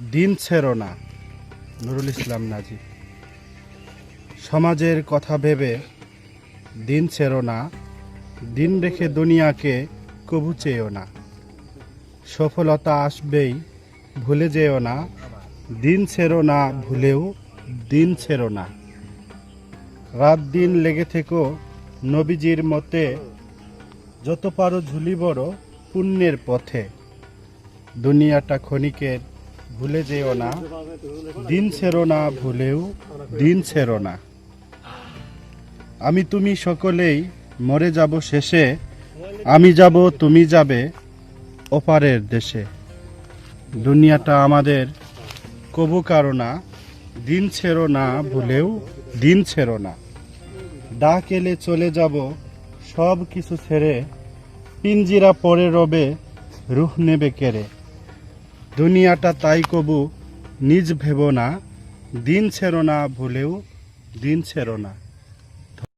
দিন ছেড়ো না, নুরুল ইসলাম নাজি। সমাজের কথা ভেবে দিন ছেড়ো না, দিন রেখে দুনিয়াকে কবু চেয়েও না। সফলতা আসবেই, ভুলে যেও না। দিন ছেড়ো না, ভুলেও দিন ছেড়ো না। রাত দিন লেগে থেকো নবীজির মতে, যত পারো ঝুলি বড় পুণ্যের পথে। দুনিয়াটা ক্ষণিকের ভুলে যেও না। দিন ছেড়ো না, ভুলেও দিন ছেড়ো না। আমি তুমি সকলেই মরে যাব শেষে, আমি যাব, তুমি যাবে ওপারের দেশে। দুনিয়াটা আমাদের, কবু কারও না। দিন ছেড়ো না, ভুলেও দিন ছেড়ো না। ডাক এলে চলে যাব সব কিছু ছেড়ে। পিঞ্জিরা পরে রবে, রুহ নেবে কেড়ে। দুনিয়াটা তাই কবু নিজ ভেবো না দিন ছেড়ো না ভুলেও দিন ছেড়ো না।